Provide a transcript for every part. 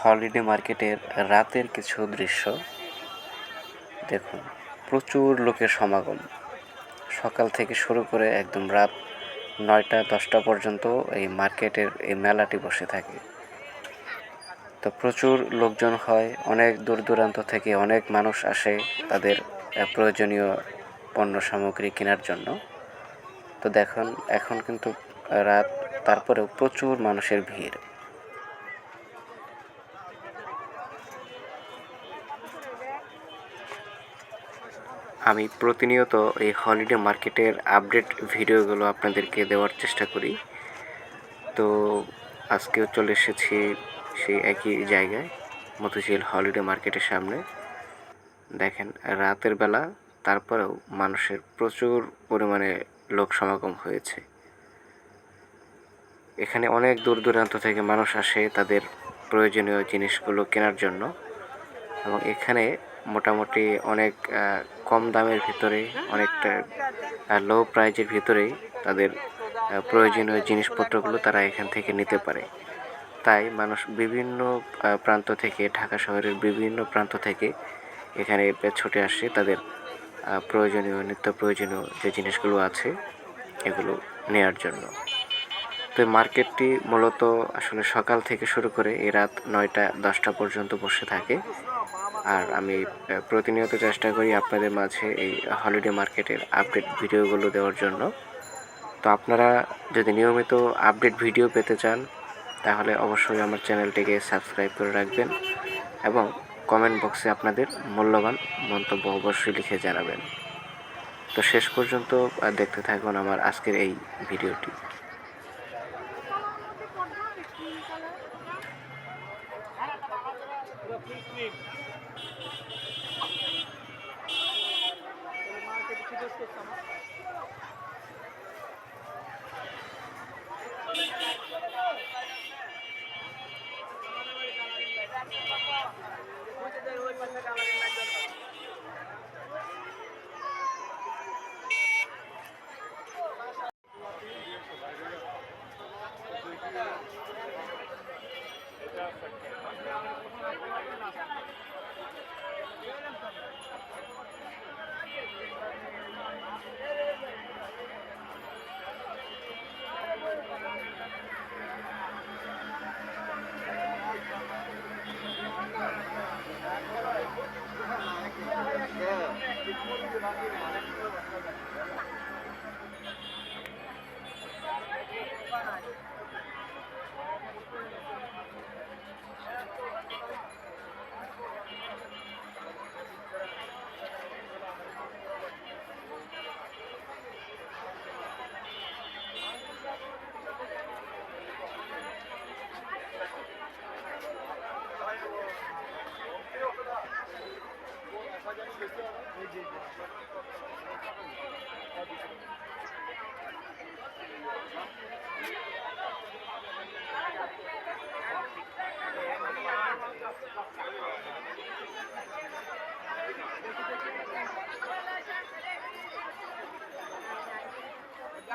Holiday মার্কেটের রাতের কিছু দৃশ্য। দেখুন, প্রচুর লোকের সমাগম। সকাল থেকে শুরু করে একদম রাত নয়টা, দশটা পর্যন্ত এই মার্কেটের এই মেলাটি বসে থাকে। তো প্রচুর লোকজন হয়, অনেক দূর দূরান্ত থেকে অনেক মানুষ আসে তাদের প্রয়োজনীয় পণ্য সামগ্রী কেনার জন্য। তো দেখুন, এখন কিন্তু রাত, তারপরেও প্রচুর মানুষের ভিড়। আমি প্রতিনিয়ত এই হলিডে মার্কেটের আপডেট ভিডিওগুলো আপনাদেরকে দেওয়ার চেষ্টা করি। তো আজকেও চলে এসেছি সেই একই জায়গায়, মতিঝিল হলিডে মার্কেটের সামনে। দেখেন, রাতের বেলা তারপরেও মানুষের প্রচুর পরিমাণে লোক সমাগম হয়েছে। এখানে অনেক দূর দূরান্ত থেকে মানুষ আসে তাদের প্রয়োজনীয় জিনিসগুলো কেনার জন্য এবং এখানে মোটামুটি অনেক কম দামের ভিতরে, অনেকটা লো প্রাইজের ভিতরেই তাদের প্রয়োজনীয় জিনিসপত্রগুলো তারা এখান থেকে নিতে পারে। তাই মানুষ বিভিন্ন প্রান্ত থেকে, ঢাকা শহরের বিভিন্ন প্রান্ত থেকে এখানে ছুটে আসে তাদের প্রয়োজনীয়, নিত্য প্রয়োজনীয় যে জিনিসগুলো আছে, এগুলো নেয়ার জন্য। তো মার্কেটটি মূলত আসলে সকাল থেকে শুরু করে এই রাত নয়টা, দশটা পর্যন্ত বসে থাকে। আর আমি প্রতিনিয়ত চেষ্টা করি আপনাদের মাঝে এই হলিডে মার্কেটের আপডেট ভিডিওগুলো দেওয়ার জন্য। তো আপনারা যদি নিয়মিত আপডেট ভিডিও পেতে চান, তাহলে অবশ্যই আমার চ্যানেলটিকে সাবস্ক্রাইব করে রাখবেন এবং কমেন্ট বক্সে আপনাদের মূল্যবান মন্তব্য অবশ্যই লিখে জানাবেন। তো শেষ পর্যন্ত দেখতে থাকুন আমার আজকের এই ভিডিওটি মার্কেটে জিজ্ঞেস করতাম ওই পাশে কালারের Thank you.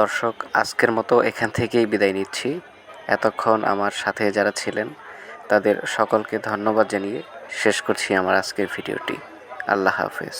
দর্শক, আজকের মতো এখান থেকেই বিদায় নিচ্ছি। এতক্ষণ আমার সাথে যারা ছিলেন, তাদের সকলকে ধন্যবাদ জানিয়ে শেষ করছি আমার আজকের ভিডিওটি। আল্লাহ হাফেজ।